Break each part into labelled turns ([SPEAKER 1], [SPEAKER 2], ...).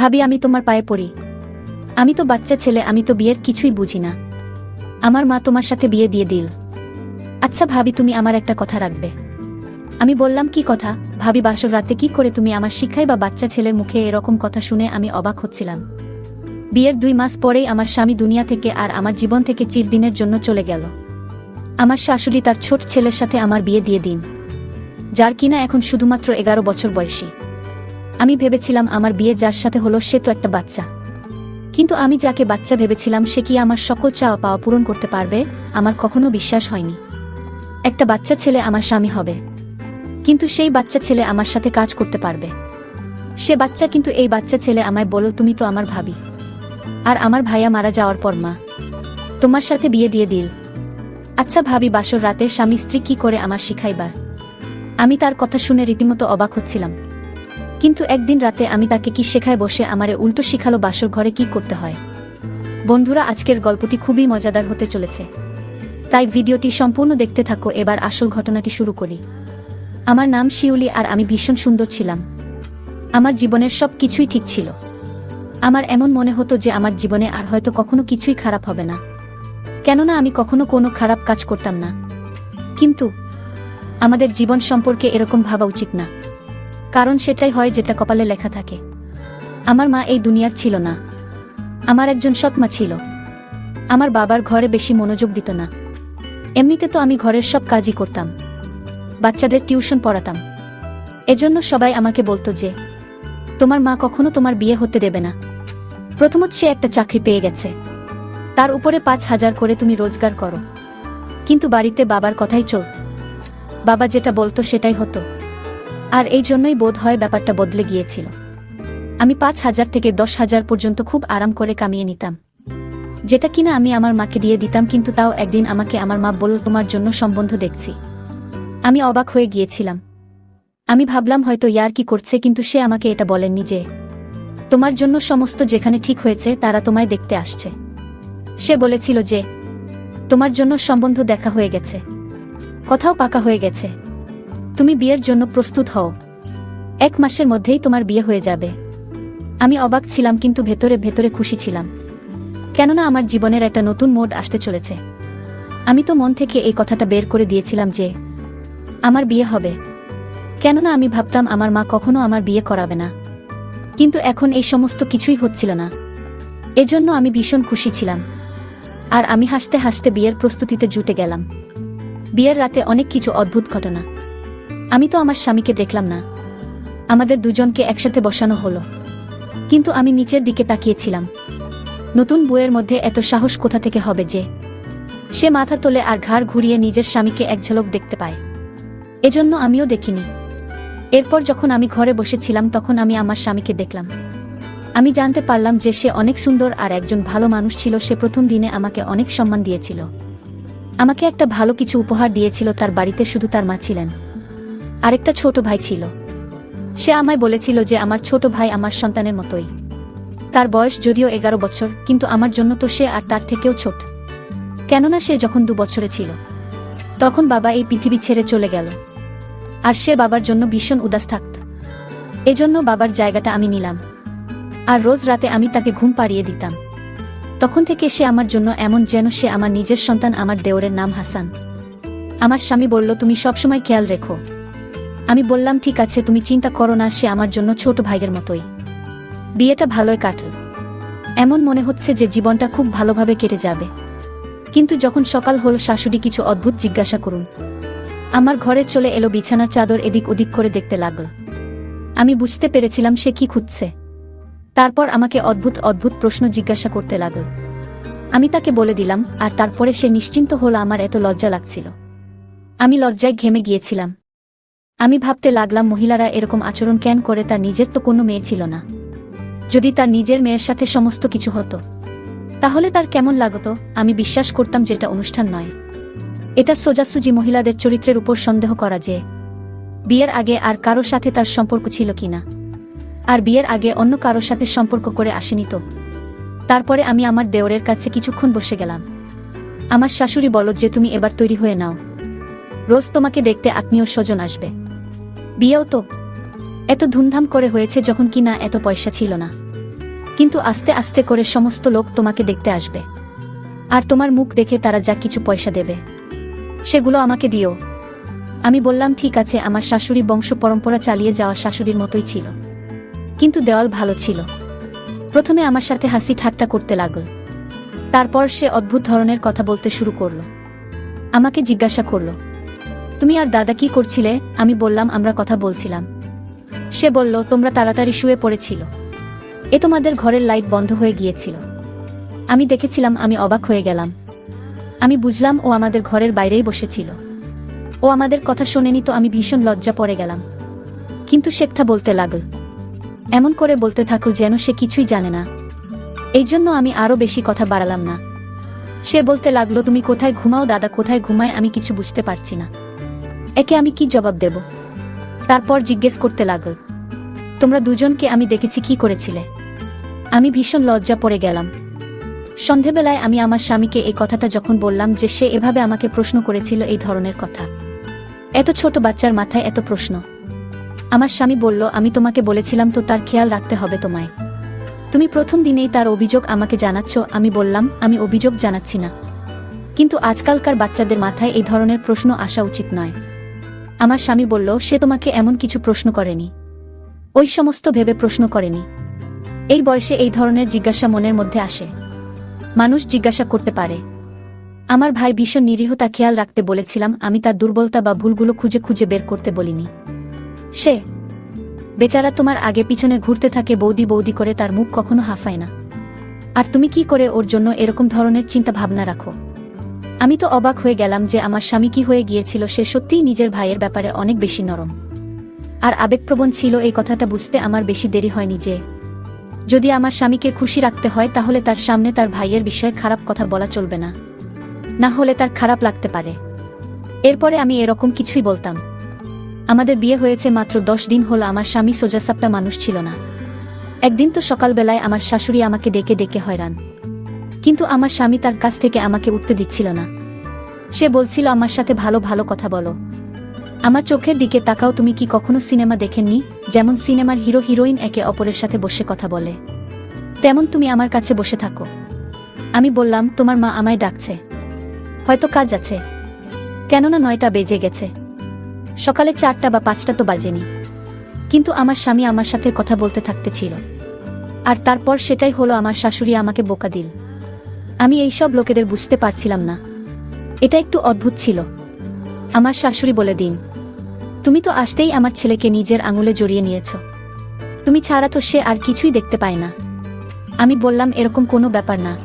[SPEAKER 1] ভাবি আমি তোমার পায়ে পড়ি। আমি তো বাচ্চা ছেলে, আমি তো বিয়ের কিছুই বুঝি না। আমার মা তোমার সাথে বিয়ে দিয়ে দিল। আচ্ছা ভাবি, তুমি আমার একটা কথা রাখবে। আমি বললাম, কি কথা? ভাবি, বাসর রাতে কি করে তুমি আমার শিক্ষায় বা বাচ্চা ছেলের মুখে এরকম কথা শুনে আমি অবাক হচ্ছিলাম। বিয়ের দুই মাস পরেই আমার স্বামী দুনিয়া থেকে আর আমার জীবন থেকে চিরদিনের জন্য চলে গেল। আমার শাশুড়ি তার ছোট ছেলের সাথে আমার বিয়ে দিয়ে দিন। যার কিনা এখন শুধুমাত্র এগারো বছর বয়সী। আমি ভেবেছিলাম আমার বিয়ে যার সাথে হলো সে তো একটা বাচ্চা। কিন্তু আমি যাকে বাচ্চা ভেবেছিলাম, সে কি আমার সকল চাওয়া পাওয়া পূরণ করতে পারবে? আমার কখনো বিশ্বাস হয়নি। একটা বাচ্চা ছেলে আমার স্বামী হবে। কিন্তু সেই বাচ্চা ছেলে আমার সাথে কাজ করতে পারবে। সে বাচ্চা কিন্তু এই বাচ্চা ছেলে আমায় বলো তুমি তো আমার ভাবি। আর আমার ভাইয়া মারা যাওয়ার পর মা। তোমার সাথে বিয়ে দিয়ে দিল। আচ্ছা ভাবি, বাসর রাতে স্বামী স্ত্রী কি করে আমার শিখাইবার? আমি তার কথা শুনে রীতিমতো অবাক হচ্ছিলাম। কিন্তু একদিন রাতে আমি তাকে কি শেখায় বসে আমারে উল্টো শিখালো বাসর ঘরে কি করতে হয়? বন্ধুরা, আজকের গল্পটি খুবই মজাদার হতে চলেছে। তাই ভিডিওটি সম্পূর্ণ দেখতে থাকো, এবার আসল ঘটনাটি শুরু করি। আমার নাম শিউলি আর আমি ভীষণ সুন্দর ছিলাম। আমার জীবনের সব কিছুই ঠিক ছিল। আমার এমন মনে হতো যে আমার জীবনে আর হয়তো কখনো কিছুই খারাপ হবে না। কেননা আমি কখনো কোনো খারাপ কাজ করতাম না। কিন্তু আমাদের জীবন সম্পর্কে এরকম ভাবা উচিত না। কারণ সেটাই হয় যেটা কপালে লেখা থাকে। আমার মা এই দুনিয়ার ছিল না। আমার একজন সৎমা ছিল। আমার বাবার ঘরে বেশি মনোযোগ দিত না। এমনিতে তো আমি ঘরের সব কাজই করতাম। বাচ্চাদের টিউশন পড়াতাম। এজন্য সবাই আমাকে বলতো যে, তোমার মা কখনো তোমার বিয়ে হতে দেবে না। প্রথমত সে একটা চাকরি পেয়ে গেছে। তার উপরে পাঁচ হাজার করে তুমি রোজগার করো। কিন্তু বাড়িতে বাবার কথাই চলত। বাবা যেটা বলতো সেটাই হতো। আর এই জন্যই বোধ হয় ব্যাপারটা বদলে গিয়েছিল। আমি পাঁচ হাজার থেকে দশ হাজার পর্যন্ত খুব আরাম করে কামিয়ে নিতাম। যেটা কিনা আমি আমার মাকে দিয়ে দিতাম, কিন্তু তাও একদিন আমাকে আমার মা বলল, তোমার জন্য সম্বন্ধ দেখছি। আমি অবাক হয়ে গিয়েছিলাম। আমি ভাবলাম, হয়তো ইয়ার কি করছে? কিন্তু সে আমাকে এটা বলেননি যে, তোমার জন্য সমস্ত যেখানে ঠিক হয়েছে, তারা তোমায় দেখতে আসছে। সে বলেছিল যে, তোমার জন্য সম্বন্ধ দেখা হয়ে গেছে। কথাও পাকা হয়ে গেছে। তুমি বিয়ের জন্য প্রস্তুত হও। এক মাসের মধ্যেই তোমার বিয়ে হয়ে যাবে। আমি অবাক ছিলাম কিন্তু ভেতরে ভেতরে খুশি ছিলাম। কেননা আমার জীবনের একটা নতুন মোড আসতে চলেছে। আমি তো মন থেকে এই কথাটা বের করে দিয়েছিলাম যে, আমার বিয়ে হবে। কেননা আমি ভাবতাম আমার মা কখনো আমার বিয়ে করাবে না। কিন্তু এখন এই সমস্ত কিছুই হচ্ছিল না। এজন্য আমি ভীষণ খুশি ছিলাম। আর আমি হাসতে হাসতে বিয়ের প্রস্তুতিতে জুটে গেলাম। বিয়ের রাতে অনেক কিছু অদ্ভুত ঘটনা। আমি তো আমার স্বামীকে দেখলাম না। আমাদের দুজনকে একসাথে বসানো হলো। কিন্তু আমি নিচের দিকে তাকিয়েছিলাম। নতুন বইয়ের মধ্যে এত সাহস কোথা থেকে হবে যে? সে মাথা তোলে আর ঘাড় ঘুরিয়ে নিজের স্বামীকে এক ঝলক দেখতে পায়। এজন্য আমিও দেখিনি। এরপর যখন আমি ঘরে বসেছিলাম তখন আমি আমার স্বামীকে দেখলাম। আমি জানতে পারলাম যে সে অনেক সুন্দর আর একজন ভালো মানুষ ছিল। সে প্রথম দিনে আমাকে অনেক সম্মান দিয়েছিল। আমাকে একটা ভালো কিছু উপহার দিয়েছিল। তার বাড়িতে শুধু তার মা ছিলেন। আরেকটা ছোট ভাই ছিল। সে আমায় বলেছিল যে আমার ছোট ভাই আমার সন্তানের মতোই। তার বয়স যদিও এগারো বছর, কিন্তু আমার জন্য তো সে আর তার থেকেও ছোট। কেননা সে যখন দু বছরে ছিল, তখন বাবা এই পৃথিবী ছেড়ে চলে গেল। আর সে বাবার জন্য ভীষণ উদাস থাকত। এজন্য বাবার জায়গাটা আমি নিলাম। আর রোজ রাতে আমি তাকে ঘুম পাড়িয়ে দিতাম। তখন থেকে সে আমার জন্য এমন যেন সে আমার নিজের সন্তান আমার দেওরের নাম হাসান। আমার স্বামী বলল, তুমি সবসময় খেয়াল রেখো। আমি বললাম, ঠিক আছে, তুমি চিন্তা করো না, সে আমার জন্য ছোট ভাইয়ের মতোই। বিয়েটা ভালোই কাটল। এমন মনে হচ্ছে যে জীবনটা খুব ভালোভাবে কেটে যাবে। কিন্তু যখন সকাল হল, শাশুড়ি কিছু অদ্ভুত জিজ্ঞাসা করুন। আমার ঘরে চলে এলো বিছানার চাদর এদিক ওদিক করে দেখতে লাগল। আমি বুঝতে পেরেছিলাম সে কি খুঁজছে। তারপর আমাকে অদ্ভুত অদ্ভুত প্রশ্ন জিজ্ঞাসা করতে লাগল। আমি তাকে বলে দিলাম, আর তারপরে সে নিশ্চিন্ত হলো, আমার এত লজ্জা লাগছিল। আমি লজ্জায় ঘেমে গিয়েছিলাম। আমি ভাবতে লাগলাম মহিলারা এরকম আচরণ কেন করে তার নিজের তো কোনো মেয়ে ছিল না। যদি তার নিজের মেয়ের সাথে সমস্ত কিছু হতো, তাহলে তার কেমন লাগতো, আমি বিশ্বাস করতাম যে এটা অনুষ্ঠান নয়। এটা সোজাসুজি মহিলাদের চরিত্রের উপর সন্দেহ করা যে, বিয়ের আগে আর কারোর সাথে তার সম্পর্ক ছিল কিনা আর বিয়ের আগে অন্য কারোর সাথে সম্পর্ক করে আসেনি তো। তারপরে আমি আমার দেওরের কাছে কিছুক্ষণ বসে গেলাম। আমার শাশুড়ি বলো যে, তুমি এবার তৈরি হয়ে নাও। রোজ তোমাকে দেখতে আত্মীয় স্বজন আসবে। বিয়েও তো। এত ধুমধাম করে হয়েছে যখন কিনা এত পয়সা ছিল না। কিন্তু আস্তে আস্তে করে সমস্ত লোক তোমাকে দেখতে আসবে। আর তোমার মুখ দেখে তারা যা কিছু পয়সা দেবে, সেগুলো আমাকে দিও। আমি বললাম, ঠিক আছে, আমার শাশুড়ি বংশ পরম্পরা চালিয়ে যাওয়া শাশুড়ির মতোই ছিল। কিন্তু দেওয়াল ভালো ছিল। প্রথমে আমার সাথে হাসি ঠাট্টা করতে লাগল। তারপর সে অদ্ভুত ধরনের কথা বলতে শুরু করল। আমাকে জিজ্ঞাসা করল তুমি আর দাদা কি করছিলে? আমি বললাম, আমরা কথা বলছিলাম। সে বলল, তোমরা তাড়াতাড়ি শুয়ে পড়েছিল। এ তোমাদের ঘরের লাইট বন্ধ হয়ে গিয়েছিল। আমি দেখেছিলাম, আমি অবাক হয়ে গেলাম। আমি বুঝলাম, ও আমাদের ঘরের বাইরেই বসেছিল। ও আমাদের কথা শোনেনি তো আমি ভীষণ লজ্জা পড়ে গেলাম। কিন্তু শেখথা বলতে লাগল, এমন করে বলতে থাকল যেন সে কিছুই জানে না। এই জন্য আমি আরও বেশি কথা বাড়ালাম না। সে বলতে লাগল, তুমি কোথায় ঘুমাও দাদা, কোথায় ঘুমায় আমি কিছু বুঝতে পারছি না। একে আমি কি জবাব দেব? তারপর জিজ্ঞেস করতে লাগল, তোমরা দুজনকে আমি দেখেছি কি করেছিলে। আমি ভীষণ লজ্জা পড়ে গেলাম। সন্ধেবেলায় আমি আমার স্বামীকে এই কথাটা যখন বললাম যে সে এভাবে আমাকে প্রশ্ন করেছিল এই ধরনের কথা। এত ছোট বাচ্চার মাথায় এত প্রশ্ন। আমার স্বামী বলল, আমি তোমাকে বলেছিলাম তো তার খেয়াল রাখতে হবে তোমায়। তুমি প্রথম দিনেই তার অভিযোগ আমাকে জানাচ্ছ, আমি বললাম, আমি অভিযোগ জানাচ্ছি না। কিন্তু আজকালকার বাচ্চাদের মাথায় এই ধরনের প্রশ্ন আসা উচিত নয়। আমার স্বামী বলল, সে তোমাকে এমন কিছু প্রশ্ন করেনি। ওই সমস্ত ভেবে প্রশ্ন করেনি। এই বয়সে এই ধরনের জিজ্ঞাসা মনের মধ্যে আসে। মানুষ জিজ্ঞাসা করতে পারে। আমার ভাই ভীষণ নিরীহতা খেয়াল রাখতে বলেছিলাম, আমি তার দুর্বলতা বা ভুলগুলো খুঁজে খুঁজে বের করতে বলিনি। সে, বেচারা তোমার আগে পিছনে ঘুরতে থাকে, বৌদি বৌদি করে তার মুখ কখনো হাফায় না। আর তুমি কি করে ওর জন্য এরকম ধরনের চিন্তা ভাবনা রাখো? আমি তো অবাক হয়ে গেলাম যে আমার স্বামী কি হয়ে গিয়েছিল, সে সত্যিই নিজের ভাইয়ের ব্যাপারে অনেক বেশি নরম। আর আবেগপ্রবণ ছিল এই কথাটা বুঝতে আমার বেশি দেরি হয়নি যে, যদি আমার স্বামীকে খুশি রাখতে হয়, তাহলে তার সামনে তার ভাইয়ের বিষয়ে খারাপ কথা বলা চলবে না। না হলে তার খারাপ লাগতে পারে। এরপরে আমি এরকম কিছুই বলতাম। আমাদের বিয়ে হয়েছে মাত্র দশ দিন হলো আমার স্বামী সোজাসাপটা মানুষ ছিল না। একদিন তো সকালবেলায় আমার শাশুড়ি আমাকে ডেকে ডেকে হয়রান। কিন্তু আমার স্বামী তার কাছ থেকে আমাকে উঠতে দিচ্ছিল না। সে বলছিল, আমার সাথে ভালো ভালো কথা বলো। আমার চোখের দিকে তাকাও, তুমি কি কখনো সিনেমা দেখেননি? যেমন সিনেমার হিরো, হিরোইন একে অপরের সাথে বসে কথা বলে। তেমন তুমি আমার কাছে বসে থাকো। আমি বললাম, তোমার মা আমায় ডাকছে। হয়তো কাজ আছে। কেননা নয়টা বেজে গেছে। সকালে চারটা বা পাঁচটা তো বাজেনি। কিন্তু আমার স্বামী আমার সাথে কথা বলতে থাকতে ছিল। আর তারপর সেটাই হলো আমার শাশুড়ি আমাকে বোকা দিল। আমি এইসব লোকেদের বুঝতে পারছিলাম না। এটা একটু অদ্ভুত ছিল। আমার শাশুড়ি বলে দিন, তুমি তো আসতেই আমার ছেলেকে নিজের আঙুলে জড়িয়ে নিয়েছ। তুমি ছাড়া তো সে আর কিছুই দেখতে পায় না। আমি বললাম, এরকম কোনো ব্যাপার না।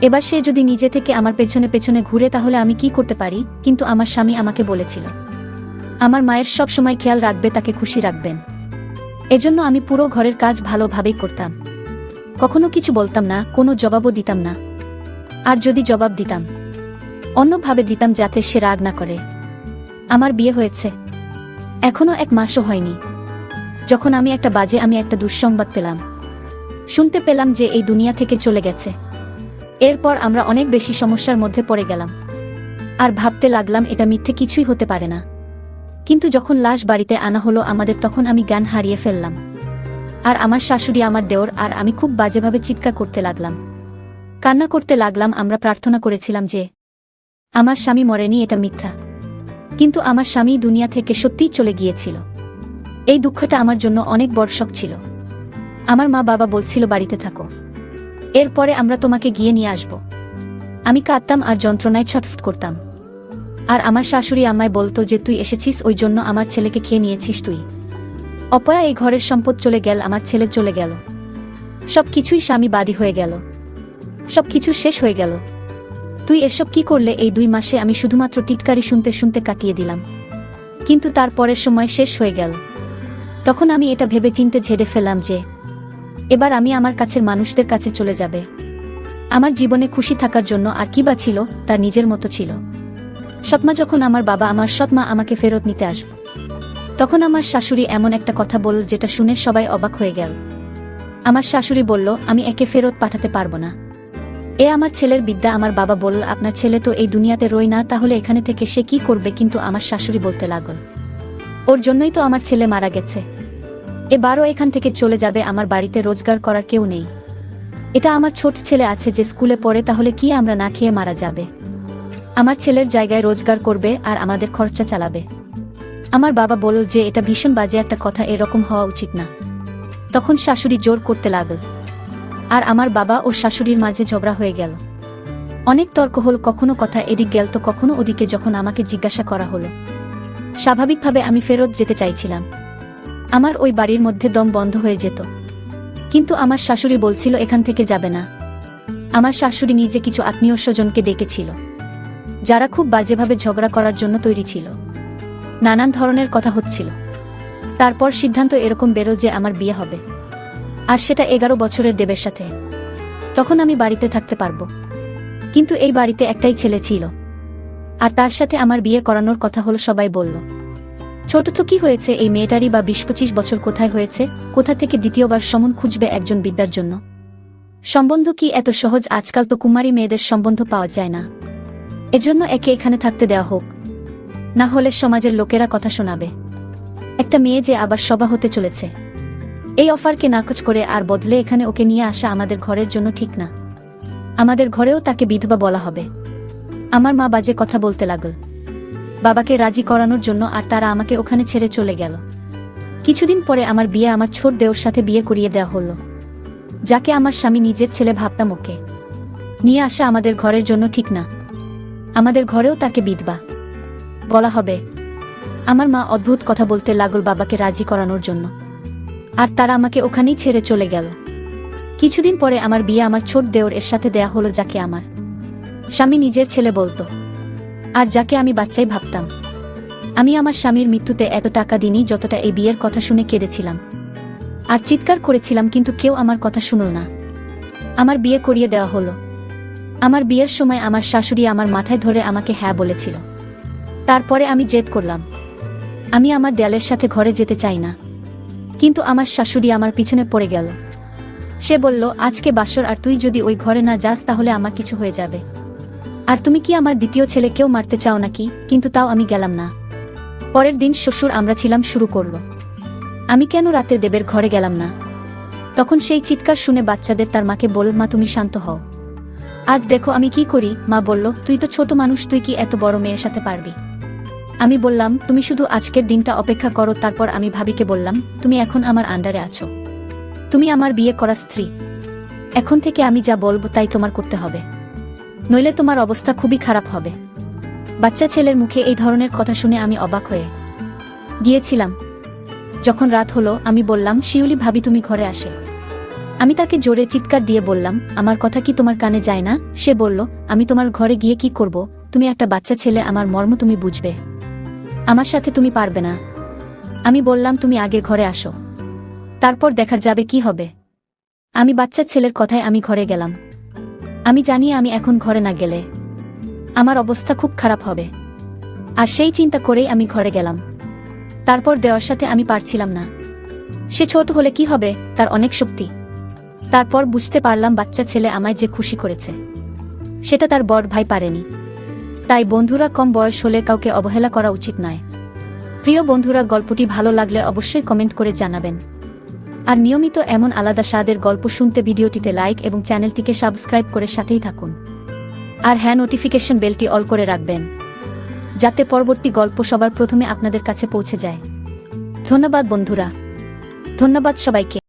[SPEAKER 1] এবার সে যদি নিজে থেকে আমার পেছনে পেছনে ঘুরে তাহলে আমি কি করতে পারি? কিন্তু আমার স্বামী আমাকে বলেছিল, আমার মায়ের সব সময় খেয়াল রাখবে, তাকে খুশি রাখবেন। এজন্য আমি পুরো ঘরের কাজ ভালোভাবেই করতাম। কখনো কিছু বলতাম না, কোনো জবাবও দিতাম না। আর যদি জবাব দিতাম। অন্যভাবে দিতাম যাতে সে রাগ না করে। আমার বিয়ে হয়েছে। এখনও এক মাসও হয়নি। যখন আমি একটা বাজে আমি একটা দুঃসংবাদ পেলাম। শুনতে পেলাম যে এই দুনিয়া থেকে চলে গেছে। এরপর আমরা অনেক বেশি সমস্যার মধ্যে পড়ে গেলাম। আর ভাবতে লাগলাম এটা মিথ্যে কিছুই হতে পারে না। কিন্তু যখন লাশ বাড়িতে আনা হলো আমাদের তখন আমি জ্ঞান হারিয়ে ফেললাম। আর আমার শাশুড়ি আমার দেওর আর আমি খুব বাজেভাবে চিৎকার করতে লাগলাম। কান্না করতে লাগলাম, আমরা প্রার্থনা করেছিলাম যে, আমার স্বামী মরেনি, এটা মিথ্যা। কিন্তু আমার স্বামী দুনিয়া থেকে সত্যিই চলে গিয়েছিল। এই দুঃখটা আমার জন্য অনেক বড় শখ ছিল। আমার মা বাবা বলছিল, বাড়িতে থাকো। এরপরে আমরা তোমাকে গিয়ে নিয়ে আসব। আমি কাঁদতাম আর যন্ত্রণায় ছটফট করতাম। আর আমার শাশুড়ি আমায় বলতো যে, তুই এসেছিস, ওই জন্য আমার ছেলেকে খেয়ে নিয়েছিস তুই। অপয়া এই ঘরের সম্পদ চলে গেল, আমার ছেলে চলে গেল। সব কিছুই স্বামী বাদী হয়ে গেল। সব কিছু শেষ হয়ে গেল। তুই এসব কি করলে এই দুই মাসে আমি শুধুমাত্র টিটকারি শুনতে শুনতে কাটিয়ে দিলাম। কিন্তু তারপরের সময় শেষ হয়ে গেল। তখন আমি এটা ভেবে চিনতে ঝেড়ে ফেললাম যে, এবার আমি আমার কাছের মানুষদের কাছে চলে যাবে। আমার জীবনে খুশি থাকার জন্য আর কি বা ছিল তার নিজের মতো ছিল। সৎমা যখন আমার বাবা, আমার সৎমা আমাকে ফেরত নিতে আসব। তখন আমার শাশুড়ি এমন একটা কথা বলল যেটা শুনে সবাই অবাক হয়ে গেল। আমার শাশুড়ি বলল, আমি একে ফেরত পাঠাতে পারব না। এ আমার ছেলের বিদ্যা, আমার বাবা বলল আপনার ছেলে তো এই দুনিয়াতে রই না, তাহলে এখানে থেকে সে কি করবে কিন্তু আমার শাশুড়ি বলতে লাগল। ওর জন্যই তো আমার ছেলে মারা গেছে। এবারও এখান থেকে চলে যাবে, আমার বাড়িতে রোজগার করার কেউ নেই। এটা আমার ছোট ছেলে আছে যে স্কুলে পড়ে, তাহলে কি আমরা না খেয়ে মারা যাবে? আমার ছেলের জায়গায় রোজগার করবে আর আমাদের খরচা চালাবে। আমার বাবা বলল যে এটা ভীষণ বাজে একটা কথা, এরকম হওয়া উচিত না। তখন শাশুড়ি জোর করতে লাগল। আর আমার বাবা ও শাশুড়ির মাঝে ঝগড়া হয়ে গেল। অনেক তর্ক হল, কখনো কথা এদিক গেল তো কখনো ওদিকে যখন আমাকে জিজ্ঞাসা করা হলো। স্বাভাবিকভাবে আমি ফেরত যেতে চাইছিলাম। আমার ওই বাড়ির মধ্যে দম বন্ধ হয়ে যেত। কিন্তু আমার শাশুড়ি বলছিল, এখান থেকে যাবে না। আমার শাশুড়ি নিজে কিছু আত্মীয় স্বজনকে ডেকেছিল, যারা খুব বাজেভাবে ঝগড়া করার জন্য তৈরি ছিল। নানান ধরনের কথা হচ্ছিল। তারপর সিদ্ধান্ত এরকম বেরো যে আমার বিয়ে হবে। আর সেটা এগারো বছরের দেবের সাথে। তখন আমি বাড়িতে থাকতে পারব। কিন্তু এই বাড়িতে একটাই ছেলে ছিল। আর তার সাথে আমার বিয়ে করানোর কথা হলো সবাই বলল। ছোট তো কি হয়েছে, এই মেয়েটারই বা বিশ পঁচিশ বছর কোথায় হয়েছে, কোথা থেকে দ্বিতীয়বার সমন খুঁজবে একজন বিদ্যার জন্য? সম্বন্ধ কি এত সহজ, আজকাল তো কুমারী মেয়েদের সম্বন্ধ পাওয়া যায় না। এজন্য একে এখানে থাকতে দেওয়া হোক। না হলে সমাজের লোকেরা কথা শোনাবে। একটা মেয়ে যে আবার সভা হতে চলেছে। এই অফারকে নাকচ করে আর বদলে এখানে ওকে নিয়ে আসা আমাদের ঘরের জন্য ঠিক না। আমাদের ঘরেও তাকে বিধবা বলা হবে। আমার মা বাজে কথা বলতে লাগল। বাবাকে রাজি করানোর জন্য আর তারা আমাকে ওখানে ছেড়ে চলে গেল। কিছুদিন পরে আমার বিয়ে আমার ছোট দেওর সাথে বিয়ে করিয়ে দেওয়া হলো। যাকে আমার স্বামী নিজের ছেলে ভাবতাম ওকে। নিয়ে আসা আমাদের ঘরের জন্য ঠিক না। আমাদের ঘরেও তাকে বিধবা বলা হবে। আমার মা অদ্ভুত কথা বলতে লাগল বাবাকে রাজি করানোর জন্য। আর তারা আমাকে ওখানেই ছেড়ে চলে গেল। কিছুদিন পরে আমার বিয়ে আমার ছোট দেওর এর সাথে দেয়া হলো যাকে আমার। স্বামী নিজের ছেলে বলতো। আর যাকে আমি বাচ্চাই ভাবতাম। আমি আমার স্বামীর মৃত্যুতে এত টাকা দিনই যতটা এই বিয়ের কথা শুনে কেঁদেছিলাম। আর চিৎকার করেছিলাম কিন্তু কেউ আমার কথা শুনল না। আমার বিয়ে করিয়ে দেওয়া হলো। আমার বিয়ের সময় আমার শাশুড়ি আমার মাথায় ধরে আমাকে হ্যাঁ বলেছিল। তারপরে আমি জেদ করলাম। আমি আমার দেয়ালের সাথে ঘরে যেতে চাই না। কিন্তু আমার শাশুড়ি আমার পিছনে পড়ে গেল। সে বলল, আজকে বাসর আর তুই যদি ওই ঘরে না যাস তাহলে আমার কিছু হয়ে যাবে। আর তুমি কি আমার দ্বিতীয় ছেলেকেও মারতে চাও নাকি? কিন্তু তাও আমি গেলাম না। পরের দিন শ্বশুর আমরা ছিলাম শুরু করল। আমি কেন রাতে দেবের ঘরে গেলাম না? তখন সেই চিৎকার শুনে বাচ্চাদের তার মাকে বল, মা, তুমি শান্ত হও। আজ দেখো আমি কি করি? মা বলল, তুই তো ছোট মানুষ, তুই কি এত বড় মেয়ের সাথে পারবি? আমি বললাম, তুমি শুধু আজকের দিনটা অপেক্ষা করো, তারপর আমি ভাবিকে বললাম, তুমি এখন আমার আন্ডারে আছো। তুমি আমার বিয়ে করা স্ত্রী। এখন থেকে আমি যা বলব, তাই তোমার করতে হবে। নইলে তোমার অবস্থা খুবই খারাপ হবে। বাচ্চা ছেলের মুখে এই ধরনের কথা শুনে আমি অবাক হয়ে গিয়েছিলাম। যখন রাত হলো, আমি বললাম, শিউলি ভাবি তুমি ঘরে আসে। আমি তাকে জোরে চিৎকার দিয়ে বললাম, আমার কথা কি তোমার কানে যায় না? সে বলল, আমি তোমার ঘরে গিয়ে কি করব? তুমি একটা বাচ্চা ছেলে, আমার মর্ম তুমি বুঝবে। আমার সাথে তুমি পারবে না। আমি বললাম, তুমি আগে ঘরে আসো। তারপর দেখা যাবে কি হবে। আমি বাচ্চা ছেলের কথায় আমি ঘরে গেলাম। আমি জানি আমি এখন ঘরে না গেলে আমার অবস্থা খুব খারাপ হবে। আর সেই চিন্তা করেই আমি ঘরে গেলাম। তারপর দেওয়ার সাথে আমি পারছিলাম না। সে ছোট হলে কি হবে, তার অনেক শক্তি। তারপর বুঝতে পারলাম, বাচ্চা ছেলে আমায় যে খুশি করেছে। সেটা তার বড় ভাই পারেনি। তাই বন্ধুরা কম বয়স হলে কাউকে অবহেলা করা উচিত নয়। প্রিয় বন্ধুরা, গল্পটি ভালো লাগলে অবশ্যই কমেন্ট করে জানাবেন। আর নিয়মিত এমন আলাদা স্বাদের গল্প শুনতে ভিডিওটিতে লাইক এবং চ্যানেলটিকে সাবস্ক্রাইব করে সাথেই থাকুন। আর হ্যাঁ নোটিফিকেশন বেলটি অল করে রাখবেন, যাতে পরবর্তী গল্প সবার প্রথমে আপনাদের কাছে পৌঁছে যায়। ধন্যবাদ বন্ধুরা। ধন্যবাদ সবাইকে।